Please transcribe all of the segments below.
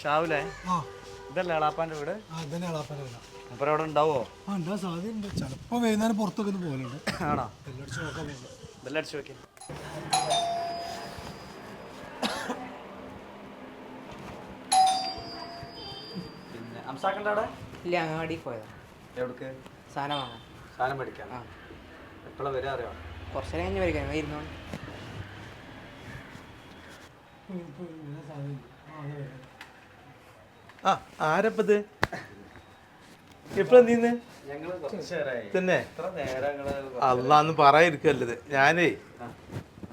ഷാവിലെ? ആ. ഇതല്ലേ എളാപ്പാന്റെ വീട്? ആ ഇതന്നെ എളാപ്പന വീടാ. അപ്പൊ അവിടെ ഉണ്ടാവോ? ആ ഉണ്ടാ സാധ്യതയുണ്ട് ചിലപ്പോൾ വൈകുന്നേരം പുറത്തൊക്കെ ഒന്ന് പോകലുണ്ട് ആണോ? എല്ലായിടത്തും നോക്കാൻ ബെല്ലടിച്ചു നോക്കി പിന്നെ അംസാക്കണ്ട അവിടെ? ഇല്ല അങ്ങാടി പോയതാ. എവിടേക്ക്? സാധനം വാങ്ങാൻ. സാധനം മേടിക്കാൻ. ആ. എപ്പോഴാ വരാ അറിയോ? കുറച്ച് നേരം കഴിഞ്ഞ് വരിക ഇരുന്നോണ്ട് ആ ആരപ്പത്? എപ്പോഴാ നീന്ന് തന്നെ? അല്ലാന്ന് പറയാതിരിക്കല്ലത് ഞാനേ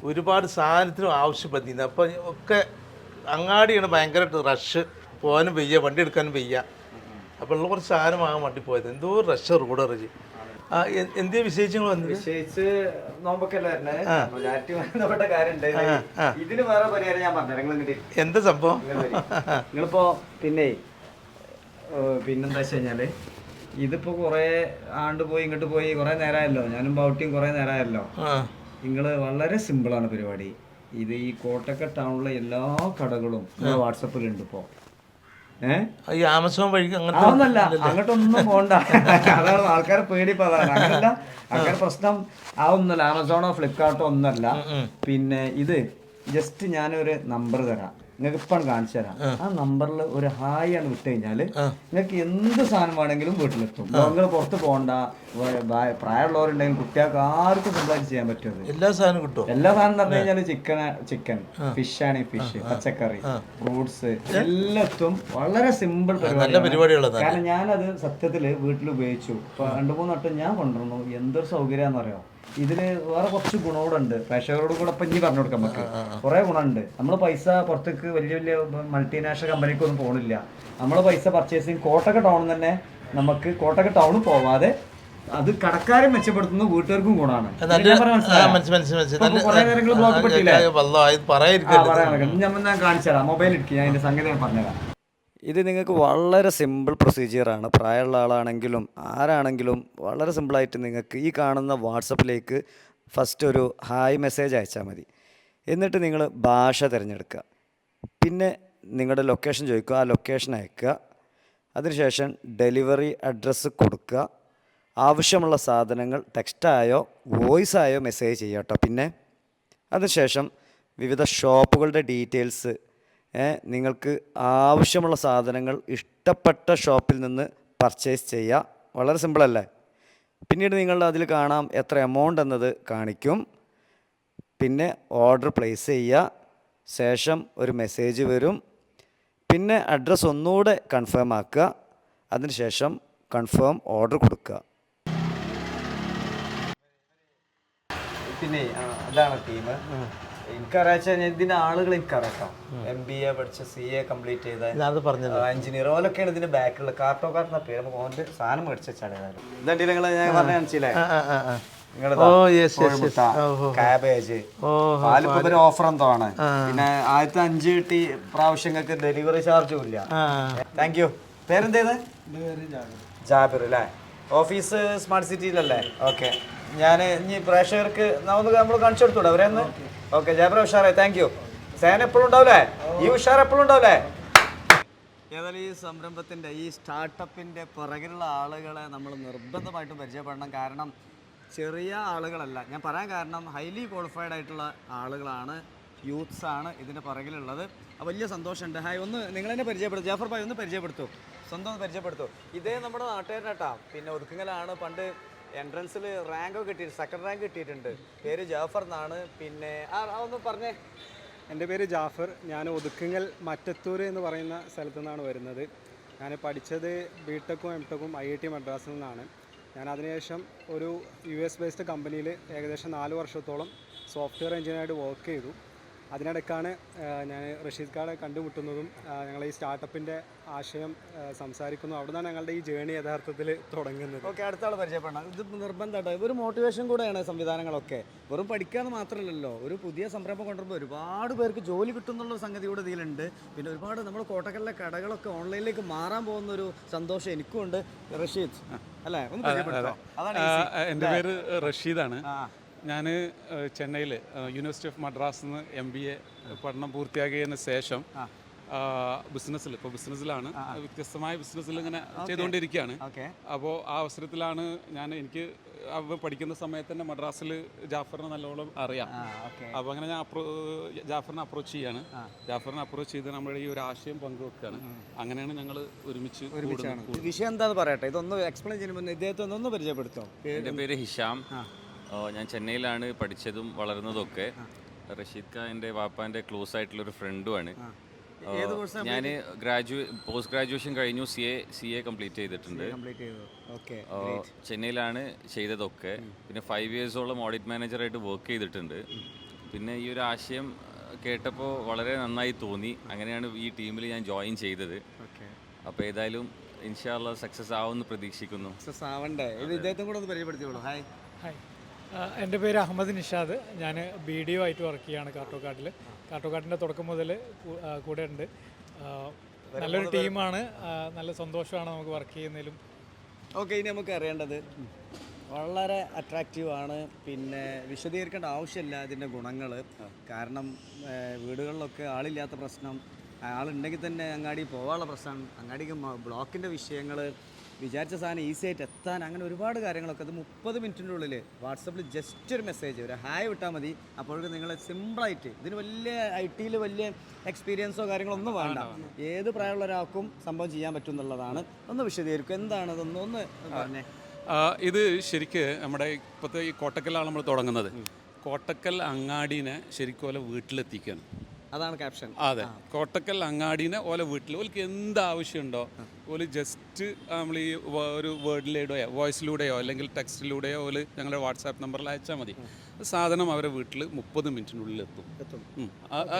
ഒരുപാട് സാധനത്തിനും ആവശ്യപ്പെട്ടിരുന്നു. അപ്പം ഒക്കെ അങ്ങാടിയാണ് ഭയങ്കര റഷ് പോകാനും വയ്യ വണ്ടി എടുക്കാനും വയ്യ. അപ്പോൾ ഉള്ള കുറച്ച് സാധനം വാങ്ങാൻ വേണ്ടി പോയത്. എന്തോ റഷ് റോഡ് അറിഞ്ഞ് ആ എ- എന്തേ വിശേഷങ്ങൾ വന്നത്? വിശേഷിച്ച് നോമ്പൊക്കെ അല്ലേ വരണേ മൊജാരിറ്റി കാര്യം ആ. ഇതിന് വേറെ പരിഹാരം ഞാൻ പറഞ്ഞു നിങ്ങൾ എന്താ സംഭവം? നിങ്ങളിപ്പോ പിന്നെ പിന്നെന്താ വെച്ച് കഴിഞ്ഞാൽ ഇതിപ്പോ കൊറേ ആണ്ട് പോയി ഇങ്ങോട്ട് പോയി കൊറേ നേരമായല്ലോ. ഞാനും ബൗട്ടിയും കൊറേ നേരമായല്ലോ. നിങ്ങൾ വളരെ സിമ്പിളാണ് പരിപാടി. ഇത് ഈ കോട്ടക്ക ടൗണിലെ എല്ലാ കടകളും വാട്സപ്പിലുണ്ട് ഇപ്പോ. ഈ ആമസോൺ വഴിക്ക് അങ്ങനത്തെ അങ്ങോട്ടൊന്നും പോണ്ട. അതാണ് ആൾക്കാരെ പേടിപ്പോ അതാണ്. അങ്ങനല്ല ആൾക്കാർ പ്രശ്നം അതൊന്നുമല്ല. ആമസോണോ ഫ്ലിപ്കാർട്ടോ ഒന്നല്ല പിന്നെ ഇത് ജസ്റ്റ് ഞാനൊരു നമ്പർ തരാം. നിങ്ങൾക്ക് ഇപ്പം കാണിച്ചു തരാം. ആ. നമ്പറിൽ ഒരു ഹായ് ആണ് വിട്ട് കഴിഞ്ഞാൽ നിങ്ങൾക്ക് എന്ത് സാധനം വേണമെങ്കിലും വീട്ടിലെത്തും. നിങ്ങൾ പുറത്ത് പോകണ്ട. പ്രായമുള്ളവരുണ്ടെങ്കിൽ കുട്ടികൾക്ക് ആർക്കും സിമ്പിളായിട്ട് ചെയ്യാൻ പറ്റും എല്ലാ സാധനം കിട്ടും. എല്ലാ സാധനം പറഞ്ഞു കഴിഞ്ഞാൽ ചിക്കൻ ചിക്കൻ ഫിഷ് ആണ് ഫിഷ് പച്ചക്കറി ഫ്രൂട്ട്സ് എല്ലാത്തും വളരെ സിമ്പിൾ പരിപാടികളാണ് കാരണം ഞാനത് സത്യത്തിൽ വീട്ടിൽ ഉപയോഗിച്ചു. രണ്ടു മൂന്ന് വട്ടം ഞാൻ കൊണ്ടുവന്നു. എന്തൊരു സൗകര്യാന്ന് അറിയോ ഇതിൽ വേറെ കുറച്ച് ഗുണങ്ങളുണ്ട്. പ്രേക്ഷകരോട് കൂടെ ഇപ്പം ഇനി പറഞ്ഞു കൊടുക്കാം നമുക്ക്. കുറെ ഗുണമുണ്ട്. നമ്മൾ പൈസ പുറത്തേക്ക് വലിയ വലിയ മൾട്ടിനാഷണൽ കമ്പനിക്കൊന്നും പോകണില്ല നമ്മൾ പൈസ പർച്ചേസിങ് കോട്ടക്ക ടൗണിൽ തന്നെ നമുക്ക് കോട്ടക്ക ടൗണിൽ പോവാതെ അത് കടക്കാരെ മെച്ചപ്പെടുത്തുന്ന വീട്ടുകാർക്കും ഗുണമാണ്. ഞാൻ കാണിച്ചു തരാം. മൊബൈൽ ഇരിക്കും ഞാൻ അതിന്റെ സംഗതി ഞാൻ പറഞ്ഞുതരാം. ഇത് നിങ്ങൾക്ക് വളരെ സിമ്പിൾ പ്രൊസീജിയറാണ് പ്രായമുള്ള ആളാണെങ്കിലും ആരാണെങ്കിലും വളരെ സിമ്പിളായിട്ട് നിങ്ങൾക്ക് ഈ കാണുന്ന വാട്സപ്പിലേക്ക് ഫസ്റ്റ് ഒരു ഹായ് മെസ്സേജ് അയച്ചാൽ മതി. എന്നിട്ട് നിങ്ങൾ ഭാഷ തിരഞ്ഞെടുക്കുക. പിന്നെ നിങ്ങളുടെ ലൊക്കേഷൻ ചോദിക്കുക. ആ ലൊക്കേഷൻ അയക്കുക. അതിനുശേഷം ഡെലിവറി അഡ്രസ്സ് കൊടുക്കുക. ആവശ്യമുള്ള സാധനങ്ങൾ ടെക്സ്റ്റായോ വോയിസായോ മെസ്സേജ് ചെയ്യാം കേട്ടോ. പിന്നെ അതിനുശേഷം വിവിധ ഷോപ്പുകളുടെ ഡീറ്റെയിൽസ് നിങ്ങൾക്ക് ആവശ്യമുള്ള സാധനങ്ങൾ ഇഷ്ടപ്പെട്ട ഷോപ്പിൽ നിന്ന് പർച്ചേസ് ചെയ്യുക വളരെ സിമ്പിളല്ലേ? പിന്നീട് നിങ്ങളുടെ അതിൽ കാണാം എത്ര എമൗണ്ട് എന്നത് കാണിക്കും. പിന്നെ ഓർഡർ പ്ലേസ് ചെയ്യുക ശേഷം ഒരു മെസ്സേജ് വരും. പിന്നെ അഡ്രസ്സ് ഒന്നുകൂടെ കൺഫേം ആക്കുക. അതിനുശേഷം കൺഫേം ഓർഡർ കൊടുക്കുക. പിന്നെ അതാണ് ടീം എനിക്കറിയാച്ച ഇതിന്റെ ആളുകൾ എനിക്കറിയാം എം ബി എ പഠിച്ച സി എ കംപ്ലീറ്റ് ചെയ്ത എഞ്ചിനീയർ ഓലൊക്കെയാണ് ഇതിന്റെ ബാക്കിലുള്ള കാർട്ടോ കാർട്ടിന്റെ പേര്. നമുക്ക് ഓന്റെ സാധനം മേടിച്ച വെച്ചാണ് ഇതാണ്ടി നിങ്ങൾ ഞാൻ പറഞ്ഞ. ഓഹോ. കാബേജ് പാലിപ്പോ ഒരു ഓഫർ എന്തോ ആണ് പിന്നെ ആദ്യത്തെ അഞ്ച് കിട്ടി പ്രാവശ്യങ്ങൾക്ക് ഡെലിവറി ചാർജും ഇല്ല. ആ. താങ്ക് യു പേരെന്തേത്? ജാബിർ. അല്ലേ? ഓഫീസ് സ്മാർട്ട് സിറ്റിയിലല്ലേ? ഓക്കെ. ഞാൻ ഇനി പ്രേക്ഷകർക്ക് നമുക്ക് നമ്മൾ കാണിച്ചു കൊടുത്തൂടെ അവരെ ഒന്ന് ഓക്കെ ജാബിർ ഉഷാറെ താങ്ക് യു സേന എപ്പോഴും ഉണ്ടാവില്ലേ ഈ ഉഷാർ എപ്പോഴും ഉണ്ടാവില്ലേ ഏതായാലും ഈ സംരംഭത്തിന്റെ ഈ സ്റ്റാർട്ടപ്പിന്റെ പുറകിലുള്ള ആളുകളെ നമ്മൾ നിർബന്ധമായിട്ടും പരിചയപ്പെടണം. കാരണം ചെറിയ ആളുകളല്ല. ഞാൻ പറയാൻ കാരണം ഹൈലി ക്വാളിഫൈഡ് ആയിട്ടുള്ള ആളുകളാണ് യൂത്ത്സ് ആണ് പുറകിലുള്ളത്. അപ്പോൾ വലിയ സന്തോഷമുണ്ട്. ഹായ് ഒന്ന് നിങ്ങൾ തന്നെ പരിചയപ്പെടുത്തു. ജാഫർ ഭായ് ഒന്ന് പരിചയപ്പെടുത്തു. സ്വന്തം ഒന്ന് പരിചയപ്പെടുത്തു. ഇതേ നമ്മുടെ നാട്ടുകാരനാട്ടാ പിന്നെ ഒതുക്കുങ്ങലാണ്. പണ്ട് എൻട്രൻസിൽ റാങ്ക് കിട്ടി സെക്കൻഡ് റാങ്ക് കിട്ടിയിട്ടുണ്ട്. പേര് ജാഫർ എന്നാണ്. പിന്നെ ആ ആ ഒന്ന് പറഞ്ഞേ. എന്റെ പേര് ജാഫർ. ഞാൻ ഒതുക്കുങ്ങൽ മറ്റത്തൂർ എന്ന് പറയുന്ന സ്ഥലത്തു നിന്നാണ് വരുന്നത്. ഞാൻ പഠിച്ചത് ബി ടെക്കും എം ടെക്കും ഐ ഐ ടി മദ്രാസിൽ നിന്നാണ്. ഞാൻ അതിനുശേഷം ഒരു യു എസ് ബേസ്ഡ് കമ്പനിയിൽ ഏകദേശം നാല് വർഷത്തോളം സോഫ്റ്റ്വെയർ എഞ്ചിനീയറായിട്ട് വർക്ക് ചെയ്തു. അതിനിടയ്ക്കാണ് ഞാൻ റഷീദ് ഖാനെ കണ്ടുമുട്ടുന്നതും ഞങ്ങൾ ഈ സ്റ്റാർട്ടപ്പിന്റെ ആശയം സംസാരിക്കുന്നതും സംസാരിക്കുന്നു. അവിടെ നിന്നാണ് ഞങ്ങളുടെ ഈ ജേണി യഥാർത്ഥത്തിൽ തുടങ്ങുന്നത്. ഓക്കെ അടുത്ത ആൾ പരിചയപ്പെടണം. ഇത് നിർബന്ധമായിട്ട് ഇവർ മോട്ടിവേഷൻ കൂടെയാണ് സംവിധാനങ്ങളൊക്കെ. വെറും പഠിക്കാന്ന് മാത്രമല്ലല്ലോ ഒരു പുതിയ സംരംഭം കൊണ്ടുവരുമ്പോൾ ഒരുപാട് പേർക്ക് ജോലി കിട്ടുന്നുള്ള സംഗതി കൂടെ ഇതിലുണ്ട്. പിന്നെ ഒരുപാട് നമ്മൾ കോട്ടക്കലിലെ കടകളൊക്കെ ഓൺലൈനിലേക്ക് മാറാൻ പോകുന്ന ഒരു സന്തോഷം എനിക്കും ഉണ്ട് റഷീദ് അല്ലേ? ഒന്ന് അതാണ് easy. എന്റെ പേര് റഷീദാണ്. ആ. ഞാൻ ചെന്നൈയിൽ യൂണിവേഴ്സിറ്റി ഓഫ് മദ്രാസ് നിന്ന് എം ബി എ പഠനം പൂർത്തിയാക്കിയതിന് ശേഷം ബിസിനസ്സിൽ ഇപ്പോൾ ബിസിനസ്സിലാണ് വ്യത്യസ്തമായ ബിസിനസ്സിൽ ഇങ്ങനെ ചെയ്തുകൊണ്ടിരിക്കുകയാണ് ഓക്കെ. അപ്പോൾ ആ അവസരത്തിലാണ് ഞാൻ എനിക്ക് അവ പഠിക്കുന്ന സമയത്ത് തന്നെ മദ്രാസിൽ ജാഫറിനെ നല്ലോണം അറിയാം. ഓക്കെ. അപ്പോൾ അങ്ങനെ ഞാൻ അപ്രോ ജാഫറിനെ അപ്രോച്ച് ചെയ്യാണ്. ജാഫറിനെ അപ്രോച്ച് ചെയ്ത് നമ്മുടെ ഈ ഒരു ആശയം പങ്കുവെക്കുകയാണ് അങ്ങനെയാണ് ഞങ്ങൾ ഒരുമിച്ച് കൂടുന്നത്. വിഷയം എന്താണെന്ന് പറയട്ടെ? ഇതൊന്ന് എക്സ്പ്ലെയിൻ ചെയ്യുമ്പോൾ ഇദ്ദേഹത്തെ ഒന്ന് പരിചയപ്പെടുത്തോ. എന്റെ പേര് ഹിഷാം. ഞാൻ ചെന്നൈയിലാണ് പഠിച്ചതും വളർന്നതൊക്കെ. റഷീദ് ഖാൻ എന്റെ വാപ്പാന്റെ ക്ലോസ് ആയിട്ടുള്ള ഒരു ഫ്രണ്ടുമാണ് ഞാൻ ഗ്രാജുവേ പോസ്റ്റ് ഗ്രാജുവേഷൻ കഴിഞ്ഞു C A C A complete ചെയ്തിട്ടുണ്ട്. കംപ്ലീറ്റ് ചെയ്തു. ഓക്കെ ഓ, ചെന്നൈയിലാണ് ചെയ്തതൊക്കെ. പിന്നെ ഫൈവ് ഇയേഴ്സോളം ഓഡിറ്റ് മാനേജറായിട്ട് വർക്ക് ചെയ്തിട്ടുണ്ട്. പിന്നെ ഈ ഒരു ആശയം കേട്ടപ്പോൾ വളരെ നന്നായി തോന്നി. അങ്ങനെയാണ് ഈ ടീമിൽ ഞാൻ ജോയിൻ ചെയ്തത്. ഓക്കെ അപ്പോൾ ഏതായാലും ഇൻഷാല്ല സക്സസ് ആവുമെന്ന് പ്രതീക്ഷിക്കുന്നു. സക്സസ് ആവണ്ടേ? ഇത് ഇദ്ദേഹത്തും കൂടെ ഒന്ന് പരിചയപ്പെടുത്തിയോളൂ ഹായ് ഹായ് എന്റെ പേര് അഹമ്മദ് നിഷാദ്. ഞാൻ ബി ഡി ഒ ആയിട്ട് വർക്ക് ചെയ്യാണ് കാട്ടോക്കാട്ടിൽ കാട്ടോക്കാട്ടിന്റെ തുടക്കം മുതൽ കൂടെ ഉണ്ട്. നല്ലൊരു ടീമാണ് നല്ല സന്തോഷമാണ് നമുക്ക് വർക്ക് ചെയ്യുന്നതിലും. ഓക്കെ ഇനി നമുക്ക് അറിയേണ്ടത് വളരെ അട്രാക്റ്റീവ് ആണ്. പിന്നെ വിശദീകരിക്കേണ്ട ആവശ്യമില്ല ഇതിന്റെ ഗുണങ്ങൾ കാരണം വീടുകളിലൊക്കെ ആളില്ലാത്ത പ്രശ്നം. ആളുണ്ടെങ്കിൽ തന്നെ അങ്ങാടി പോകാനുള്ള പ്രശ്നം. അങ്ങാടിക്ക് ബ്ലോക്കിന്റെ വിഷയങ്ങൾ വിചാരിച്ച സാധനം ഈസി ആയിട്ട് എത്താൻ അങ്ങനെ ഒരുപാട് കാര്യങ്ങളൊക്കെ. അത് മുപ്പത് മിനിറ്റിന്റെ ഉള്ളിൽ വാട്സപ്പിൽ ജസ്റ്റ് ഒരു മെസ്സേജ് ഒരു ഹായ് വിട്ടാൽ മതി. അപ്പോഴേക്കും നിങ്ങൾ സിമ്പിളായിട്ട് ഇതിന് വലിയ ഐ ടിയിൽ വലിയ എക്സ്പീരിയൻസോ കാര്യങ്ങളോ ഒന്നും വേണ്ട. ഏത് പ്രായമുള്ള ഒരാൾക്കും സംഭവം ചെയ്യാൻ പറ്റും എന്നുള്ളതാണ് ഒന്ന് വിശദീകരിക്കും എന്താണ് അതൊന്ന് ഒന്ന് പറഞ്ഞേ. ഇത് ശരിക്ക് നമ്മുടെ ഇപ്പോഴത്തെ ഈ കോട്ടക്കലാണ് നമ്മൾ തുടങ്ങുന്നത്. കോട്ടക്കൽ അങ്ങാടിനെ ശരിക്കും പോലെ വീട്ടിലെത്തിക്കുകയാണ് അതാണ് ക്യാപ്ഷൻ അതെ കോട്ടക്കൽ അങ്ങാടിനെ ഓലെ വീട്ടിൽ ഓൽക്ക് എന്ത് ആവശ്യമുണ്ടോ ഓൽ ജസ്റ്റ് നമ്മൾ ഈ ഒരു വേർഡിലൂടെയോ വോയിസിലൂടെയോ അല്ലെങ്കിൽ ടെക്സ്റ്റിലൂടെയോ ഓൽ ഞങ്ങളുടെ വാട്സാപ്പ് നമ്പറിൽ അയച്ചാൽ മതി. സാധനം അവരെ വീട്ടിൽ മുപ്പത് മിനിറ്റിനുള്ളിൽ എത്തും.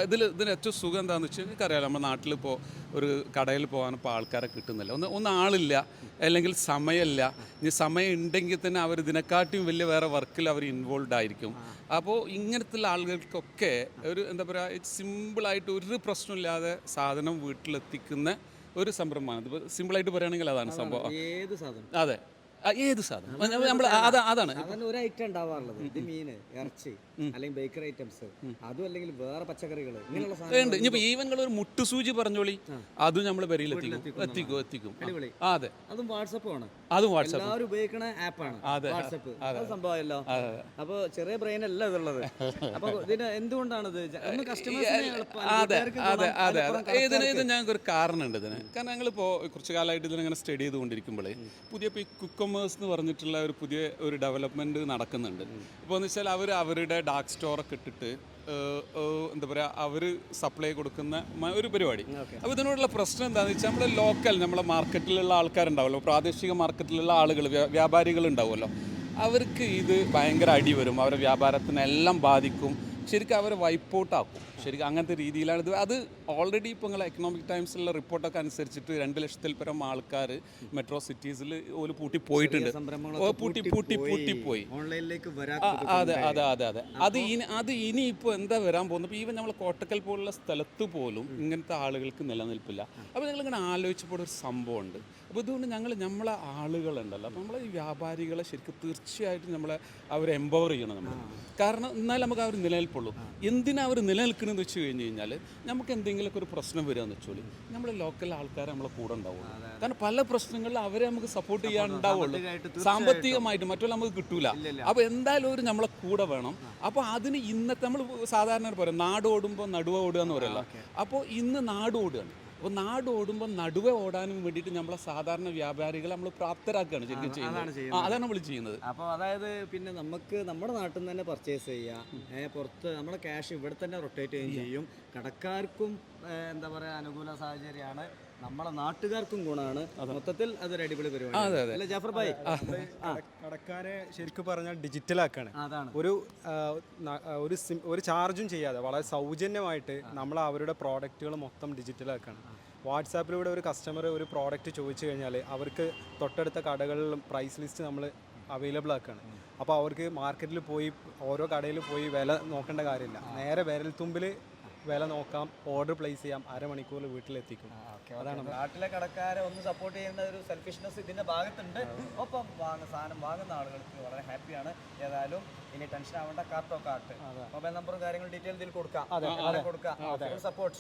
ഇതിൽ ഇതിന് ഏറ്റവും സുഖം എന്താണെന്ന് വെച്ചാൽ എനിക്കറിയാലോ നമ്മുടെ നാട്ടിലിപ്പോൾ ഒരു കടയിൽ പോകാൻ ഇപ്പോൾ ആൾക്കാരെ കിട്ടുന്നില്ല. ഒന്ന് ഒന്ന് ആളില്ല അല്ലെങ്കിൽ സമയമില്ല. ഇനി സമയം ഉണ്ടെങ്കിൽ തന്നെ അവർ ഇതിനെക്കാട്ടിയും വലിയ വേറെ വർക്കിൽ അവർ ഇൻവോൾവ് ആയിരിക്കും. അപ്പോൾ ഇങ്ങനത്തെ ആളുകൾക്കൊക്കെ ഒരു എന്താ പറയുക സിമ്പിളായിട്ട് ഒരു പ്രശ്നമില്ലാതെ സാധനം വീട്ടിലെത്തിക്കുന്ന ഒരു സംരംഭമാണ്. സിമ്പിൾ സിമ്പിളായിട്ട് പറയുകയാണെങ്കിൽ അതാണ് സംഭവം. ഏത് സാധനം? അതെ. ഏത് സാധനം? നമ്മൾ അതാണ്. ഒരു ഐറ്റം ഉണ്ടാവാറുള്ളത്. ഇത് മീന് ഇറച്ചി. അല്ലെങ്കിൽ ബേക്കറി ഐറ്റംസ് അതും അല്ലെങ്കിൽ വേറെ പച്ചക്കറികൾ ഇങ്ങനെയുള്ള സാധനങ്ങൾ ഇനിയിപ്പോൾ ഈവൻ ഒരു മുട്ടുസൂചി പറഞ്ഞോളി അത് നമ്മൾ പെരിയിൽ എത്തിക്കും. എത്തിക്കും അതെ. അതും വാട്സപ്പ് ആണ്. അതും വാട്സാപ്പ്. എല്ലാവരും ഉപയോഗിക്കുന്ന ആപ്പാണ് വാട്സപ്പ്. അത്. സംഭവമല്ലോ അപ്പൊ ചെറിയ ബ്രെയിൻ അല്ല ഇതുള്ളത്. അപ്പൊ ഇതിന് എന്തുകൊണ്ടാണ് ഇത് കസ്റ്റമേഴ്സിനെ അതെ അതെ അതെ അതെ. ഇതിന് ഇത് ഞങ്ങൾക്ക് ഒരു കാരണമുണ്ട് ഇതിന് കാരണം ഞങ്ങളിപ്പോ കുറച്ച് കാലമായിട്ട് ഇതിനെ സ്റ്റഡി ചെയ്തുകൊണ്ടിരിക്കുമ്പോഴേ പുതിയ ഇപ്പൊ ഈ കുക്കമേഴ്സ് എന്ന് പറഞ്ഞിട്ടുള്ള ഒരു പുതിയ ഒരു ഡെവലപ്മെന്റ് നടക്കുന്നുണ്ട്. ഇപ്പോൾ എന്ന് വെച്ചാൽ അവർ അവരുടെ ഡാർക്ക് സ്റ്റോറൊക്കെ ഇട്ടിട്ട് എന്താ പറയുക അവർ സപ്ലൈ കൊടുക്കുന്ന ഒരു പരിപാടി. അപ്പോൾ ഇതിനോടുള്ള പ്രശ്നം എന്താണെന്ന് വെച്ചാൽ നമ്മുടെ ലോക്കൽ നമ്മളെ മാർക്കറ്റിലുള്ള ആൾക്കാരുണ്ടാവുമല്ലോ പ്രാദേശിക മാർക്കറ്റിലുള്ള ആളുകൾ വ്യാപാരികൾ ഉണ്ടാവുമല്ലോ അവർക്ക് ഇത് ഭയങ്കര അടി വരും. അവരുടെ വ്യാപാരത്തിനെല്ലാം ബാധിക്കും. ശരിക്കും അവരെ വൈപ്പ് ഔട്ട് ആക്കും. ശരിക്കും അങ്ങനത്തെ രീതിയിലാണ് ഇത് അത് ഓൾറെഡി ഇപ്പോൾ നിങ്ങൾ എക്കണോമിക് ടൈംസിലുള്ള റിപ്പോർട്ടൊക്കെ അനുസരിച്ചിട്ട് രണ്ട് ലക്ഷത്തിൽ പരം ആൾക്കാർ മെട്രോ സിറ്റീസിൽ ഒരു പൂട്ടി പോയിട്ടുണ്ട്. പൂട്ടി പൂട്ടി പൂട്ടി പോയി. ഓൺലൈനിലേക്ക് വരാ അതെ അതെ അതെ അതെ. അത് ഇനി അത് ഇനി ഇപ്പോൾ എന്താ വരാൻ പോകുന്നത്? ഇപ്പോൾ ഈവൻ നമ്മൾ കോട്ടക്കൽ പോലുള്ള സ്ഥലത്ത് പോലും ഇങ്ങനത്തെ ആളുകൾക്ക് നിലനിൽപ്പില്ല. അപ്പോൾ നിങ്ങളിങ്ങനെ ആലോചിച്ചപ്പോൾ ഒരു സംഭവമുണ്ട്. അപ്പോൾ ഇതുകൊണ്ട് ഞങ്ങൾ നമ്മളെ ആളുകളുണ്ടല്ലോ. അപ്പോൾ നമ്മളെ ഈ വ്യാപാരികളെ ശരിക്കും തീർച്ചയായിട്ടും നമ്മളെ അവരെ എംപവർ ചെയ്യണം നമ്മൾ കാരണം എന്നാൽ നമുക്ക് അവർ നിലനിൽപ്പുള്ളൂ. എന്തിനാ അവർ നിലനിൽക്കണമെന്ന് വെച്ച് കഴിഞ്ഞ് കഴിഞ്ഞാൽ നമുക്ക് എന്തെങ്കിലുമൊക്കെ ഒരു പ്രശ്നം വരികയെന്ന് വെച്ചോളി നമ്മളെ ലോക്കൽ ആൾക്കാർ നമ്മളെ കൂടെ ഉണ്ടാവുള്ളൂ. കാരണം പല പ്രശ്നങ്ങളിലും അവരെ നമുക്ക് സപ്പോർട്ട് ചെയ്യാൻ ഉണ്ടാവുള്ളൂ. സാമ്പത്തികമായിട്ട് മറ്റുള്ള നമുക്ക് കിട്ടൂല. അപ്പോൾ എന്തായാലും ഒരു നമ്മളെ കൂടെ വേണം. അപ്പോൾ അതിന് ഇന്നത്തെ നമ്മൾ സാധാരണ പറയും നാട് ഓടുമ്പോൾ നടുവ ഓടുക എന്ന് പറയല്ലോ. അപ്പോൾ ഇന്ന് നാട് ഓടുകയാണ്. അപ്പോൾ നാട് ഓടുമ്പോൾ നടുവെ ഓടാനും വേണ്ടിയിട്ട് നമ്മളെ സാധാരണ വ്യാപാരികളെ നമ്മൾ പ്രാപ്തരാക്കുകയാണ് ശരിക്കും ചെയ്യുന്നത്. അതാണ് നമ്മൾ ചെയ്യുന്നത്. അപ്പോൾ അതായത് പിന്നെ നമുക്ക് നമ്മുടെ നാട്ടിൽ നിന്ന് തന്നെ പർച്ചേസ് ചെയ്യാം. പുറത്ത് നമ്മുടെ ക്യാഷ് ഇവിടെ തന്നെ റൊട്ടേറ്റ് ചെയ്യുകയും ചെയ്യും. കടക്കാർക്കും എന്താ പറയുക അനുകൂല സാഹചര്യമാണ്. നമ്മളെ നാട്ടുകാർക്കും ഗുണമാണ്. മൊത്തത്തിൽ അതൊരു അടിപൊളി പരിപാടി ജാഫർ ഭായ്? കടക്കാരെ ശരിക്കും പറഞ്ഞാൽ ഡിജിറ്റലാക്കാണ്. അതാണ്. ഒരു ഒരു സിം ഒരു ചാർജും ചെയ്യാതെ വളരെ സൗജന്യമായിട്ട് നമ്മൾ അവരുടെ പ്രോഡക്റ്റുകൾ മൊത്തം ഡിജിറ്റലാക്കാണ്. വാട്സാപ്പിലൂടെ ഒരു കസ്റ്റമർ ഒരു പ്രോഡക്റ്റ് ചോദിച്ചു കഴിഞ്ഞാൽ അവർക്ക് തൊട്ടടുത്ത കടകളിലും പ്രൈസ് ലിസ്റ്റ് നമ്മൾ അവൈലബിൾ ആക്കുകയാണ് അപ്പോൾ അവർക്ക് മാർക്കറ്റിൽ പോയി ഓരോ കടയിൽ പോയി വില നോക്കേണ്ട കാര്യമില്ല. നേരെ വിരൽ തുമ്പിൽ വില നോക്കാം ഓർഡർ പ്ലേസ് ചെയ്യാം അരമണിക്കൂറിൽ വീട്ടിലെത്തിക്കും. അതാണ് നാട്ടിലെ കടക്കാരെ ഒന്ന് സപ്പോർട്ട് ചെയ്യുന്ന ഒരു സെൽഫിഷ്നെസ് ഇതിന്റെ ഭാഗത്തുണ്ട്. ഒപ്പം വാങ്ങുന്ന സാധനം വാങ്ങുന്ന ആളുകൾക്ക് വളരെ ഹാപ്പിയാണ് ഏതായാലും ഇനി ടെൻഷൻ ആവേണ്ട കാർട്ടോ കാർട്ട് മൊബൈൽ നമ്പറും കാര്യങ്ങളും ഡീറ്റെയിൽ ഇതിൽ കൊടുക്കാം. കൊടുക്കാം. സപ്പോർട്ട്